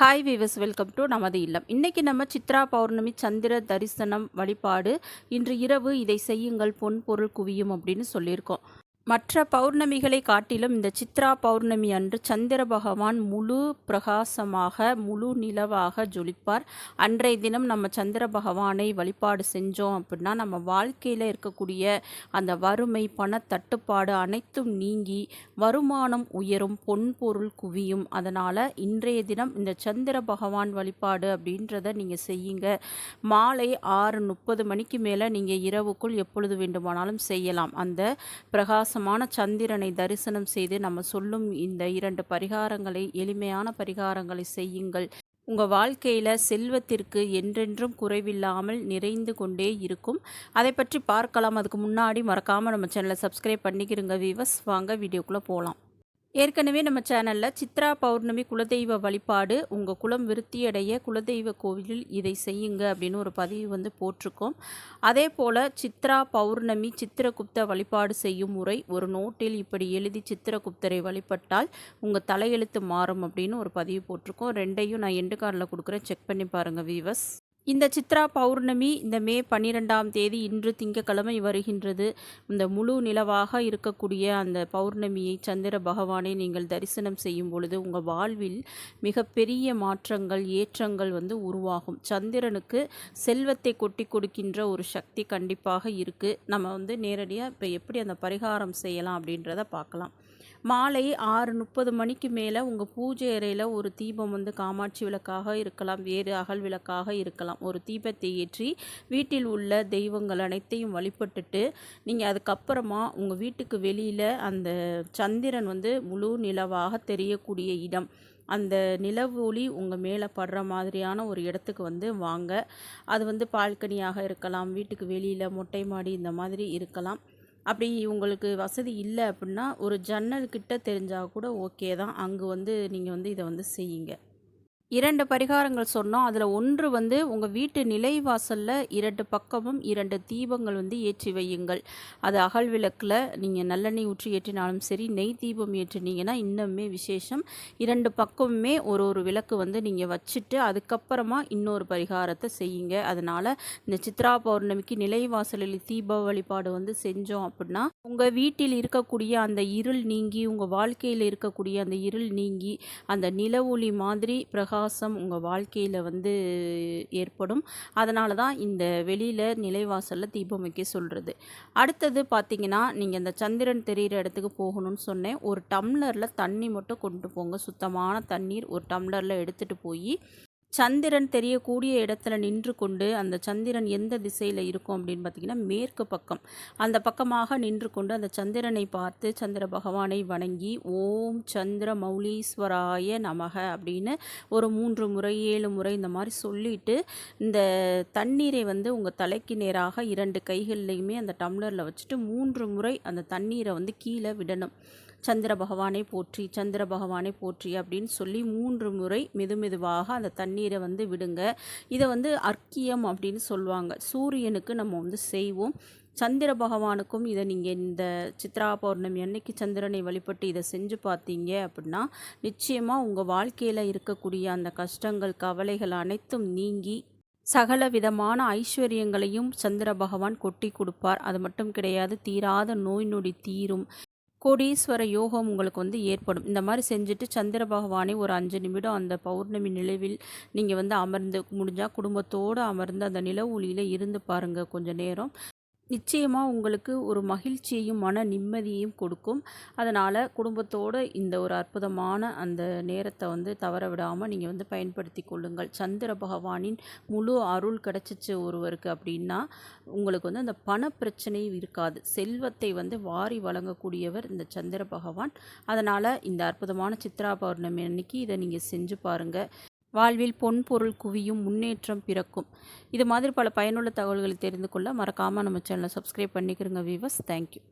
Hi viewers welcome to நமது இல்லம். இன்றைக்கி நம்ம சித்ரா பௌர்ணமி சந்திர தரிசனம் வழிபாடு. இன்று இரவு இதை செய்யுங்கள் பொன் பொருள் குவியும் அப்படின்னு சொல்லியிருக்கோம். மற்ற பௌர்ணமிகளை காட்டிலும் இந்த சித்ரா பௌர்ணமி அன்று சந்திர பகவான் முழு பிரகாசமாக முழு நிலவாக ஜொலிப்பார். அன்றைய தினம் நம்ம சந்திர பகவானை வழிபாடு செஞ்சோம் அப்படின்னா நம்ம வாழ்க்கையில் இருக்கக்கூடிய அந்த வறுமை பணத்தட்டுப்பாடு அனைத்தும் நீங்கி வருமானம் உயரும் பொன் பொருள் குவியும். அதனால் இன்றைய தினம் இந்த சந்திர பகவான் வழிபாடு அப்படின்றத நீங்கள் செய்யுங்க. மாலை ஆறு முப்பது மணிக்கு மேலே நீங்கள் இரவுக்குள் எப்பொழுது வேண்டுமானாலும் செய்யலாம். அந்த பிரகாச பிரகாசமான சந்திரனை தரிசனம் செய்து நம்ம சொல்லும் இந்த இரண்டு பரிகாரங்களை எளிமையான பரிகாரங்களை செய்யுங்கள். உங்கள் வாழ்க்கையில் செல்வத்திற்கு என்றென்றும் குறைவில்லாமல் நிறைந்து கொண்டே இருக்கும். அதை பற்றி பார்க்கலாம். அதுக்கு முன்னாடி மறக்காமல் நம்ம சேனலை சப்ஸ்கிரைப் பண்ணிக்கிறோங்க விவஸ் வாங்க வீடியோக்குள்ளே போகலாம் ஏற்கனவே நம்ம சேனலில் சித்ரா பௌர்ணமி குலதெய்வ வழிபாடு உங்கள் குலம் விருத்தியடைய குலதெய்வ கோவிலில் இதை செய்யுங்க அப்படின்னு ஒரு பதிவு வந்து போட்டிருக்கோம். அதே போல் சித்ரா பௌர்ணமி சித்திரகுப்த வழிபாடு செய்யும் முறை ஒரு நோட்டில் இப்படி எழுதி சித்திரகுப்தரை வழிபட்டால் உங்கள் தலையெழுத்து மாறும் அப்படின்னு ஒரு பதிவு போட்டிருக்கோம். ரெண்டையும் நான் எண்டு கார்டில் கொடுக்குறேன். செக் பண்ணி பாருங்கள் வீவஸ் இந்த சித்ரா பௌர்ணமி இந்த மே பன்னிரெண்டாம் தேதி இன்று திங்கக்கிழமை வருகின்றது. இந்த முழு நிலவாக இருக்கக்கூடிய அந்த பௌர்ணமியை சந்திர பகவானை நீங்கள் தரிசனம் செய்யும் பொழுது உங்கள் வாழ்வில் மிகப்பெரிய மாற்றங்கள் ஏற்றங்கள் வந்து உருவாகும். சந்திரனுக்கு செல்வத்தை கொட்டி கொடுக்கின்ற ஒரு சக்தி கண்டிப்பாக இருக்குது நம்ம வந்து நேரடியாக இப்போ எப்படி அந்த பரிகாரம் செய்யலாம் அப்படின்றத பார்க்கலாம். மாலை ஆறு முப்பது மணிக்கு மேலே உங்கள் பூஜை அறையில் ஒரு தீபம் வந்து காமாட்சி விளக்காக இருக்கலாம் வேறு அகல் விளக்காக இருக்கலாம். ஒரு தீபத்தை ஏற்றி வீட்டில் உள்ள தெய்வங்கள் அனைத்தையும் வழிபட்டுட்டு நீங்கள் அதுக்கப்புறமா உங்கள் வீட்டுக்கு வெளியில் அந்த சந்திரன் வந்து முழு நிலவாக தெரியக்கூடிய இடம். அந்த நிலவு ஒளி உங்கள் மேலே படுற மாதிரியான ஒரு இடத்துக்கு வந்து வாங்க. அது வந்து பால்கனியாக இருக்கலாம் வீட்டுக்கு வெளியில் மொட்டை மாடி இந்த மாதிரி இருக்கலாம். அப்படி உங்களுக்கு வசதி இல்லை அப்படின்னா ஒரு ஜன்னல் கிட்ட தெரிஞ்சால் கூட ஓகே தான். அங்கே வந்து நீங்கள் வந்து இதை வந்து செய்யுங்க. இரண்டு பரிகாரங்கள் சொன்னோம். அதில் ஒன்று வந்து உங்கள் வீட்டு நிலைவாசலில் இரண்டு பக்கமும் இரண்டு தீபங்கள் வந்து ஏற்றி வையுங்கள். அது அகல் விளக்கில் நீங்கள் நல்லெண்ணெய் ஊற்றி ஏற்றினாலும் சரி நெய் தீபம் ஏற்றினீங்கன்னா இன்னுமே விசேஷம். இரண்டு பக்கமுமே ஒரு ஒரு விளக்கு வந்து நீங்கள் வச்சுட்டு அதுக்கப்புறமா இன்னொரு பரிகாரத்தை செய்யுங்க. அதனால் இந்த சித்ரா பௌர்ணமிக்கு நிலைவாசலில் தீப வழிபாடு வந்து செஞ்சோம் அப்படின்னா உங்கள் வீட்டில் இருக்கக்கூடிய அந்த இருள் நீங்கி உங்கள் வாழ்க்கையில் இருக்கக்கூடிய அந்த இருள் நீங்கி அந்த நில ஒளி மாதிரி பிரகா பிரகாசம் உங்கள் வாழ்க்கையில் வந்து ஏற்படும். அதனால தான் இந்த வெளியில் நிலைவாசலில் தீபம் வைக்க சொல்கிறது அடுத்தது பார்த்திங்கன்னா நீங்கள் இந்த சந்திரன் தெரிகிற இடத்துக்கு போகணும்னு சொன்னேன். ஒரு டம்ளரில் தண்ணி மட்டும் கொண்டு போங்க. சுத்தமான தண்ணீர் ஒரு டம்ளரில் எடுத்துகிட்டு போய் சந்திரன் தெரியக்கூடிய இடத்துல நின்று கொண்டு அந்த சந்திரன் எந்த திசையில் இருக்கும் அப்படின்னு பார்த்திங்கன்னா மேற்கு பக்கம். அந்த பக்கமாக நின்று கொண்டு அந்த சந்திரனை பார்த்து சந்திர பகவானை வணங்கி ஓம் சந்திர மௌலீஸ்வராய நமக அப்படின்னு ஒரு மூன்று முறை ஏழு முறை இந்த மாதிரி சொல்லிட்டு இந்த தண்ணீரை வந்து உங்கள் தலைக்கு நேராக இரண்டு கைகள்லையுமே அந்த டம்ளரில் வச்சுட்டு மூன்று முறை அந்த தண்ணீரை வந்து கீழே விடணும். சந்திர பகவானை போற்றி சந்திர பகவானை போற்றி அப்படின்னு சொல்லி மூன்று முறை மெது மெதுவாக அந்த தண்ணீரை வந்து விடுங்க. இதை வந்து அர்க்கியம் அப்படின்னு சொல்லுவாங்க. சூரியனுக்கு நம்ம வந்து செய்வோம். சந்திர பகவானுக்கும் இதை நீங்கள் இந்த சித்ரா பௌர்ணமி அன்னைக்கு சந்திரனை வழிபட்டு இதை செஞ்சு பார்த்தீங்க அப்படின்னா நிச்சயமாக உங்கள் வாழ்க்கையில் இருக்கக்கூடிய அந்த கஷ்டங்கள் கவலைகள் அனைத்தும் நீங்கி சகல விதமான ஐஸ்வர்யங்களையும் சந்திர பகவான் கொட்டி கொடுப்பார். அது மட்டும் கிடையாது தீராத நோய் நொடி தீரும். கோடீஸ்வர யோகம் உங்களுக்கு வந்து ஏற்படும். இந்த மாதிரி செஞ்சுட்டு சந்திர பகவானை ஒரு அஞ்சு நிமிடம் அந்த பௌர்ணமி நிலவில் நீங்கள் வந்து அமர்ந்து முடிஞ்சால் குடும்பத்தோடு அமர்ந்து அந்த நில ஒளியில் இருந்து பாருங்கள் கொஞ்சம் நேரம். நிச்சயமாக உங்களுக்கு ஒரு மகிழ்ச்சியையும் மன நிம்மதியையும் கொடுக்கும். அதனால் குடும்பத்தோடு இந்த ஒரு அற்புதமான அந்த நேரத்தை வந்து தவற விடாமல் நீங்கள் வந்து பயன்படுத்தி கொள்ளுங்கள். சந்திர பகவானின் முழு அருள் கிடச்சிச்சு ஒருவருக்கு அப்படின்னா உங்களுக்கு வந்து அந்த பண பிரச்சனை இருக்காது. செல்வத்தை வந்து வாரி வழங்கக்கூடியவர் இந்த சந்திர பகவான். அதனால் இந்த அற்புதமான சித்ரா பௌர்ணமி அன்னைக்கு இதை நீங்கள் செஞ்சு பாருங்கள் வாழ்வில் பொன் பொருள் குவியும் முன்னேற்றம் பிறக்கும். இது மாதிரி பல பயனுள்ள தகவல்களை தெரிந்து கொள்ள மறக்காமல் நம்ம சேனலை சப்ஸ்கிரைப் பண்ணிக்கிறோங்க வீவர்ஸ் தேங்க்யூ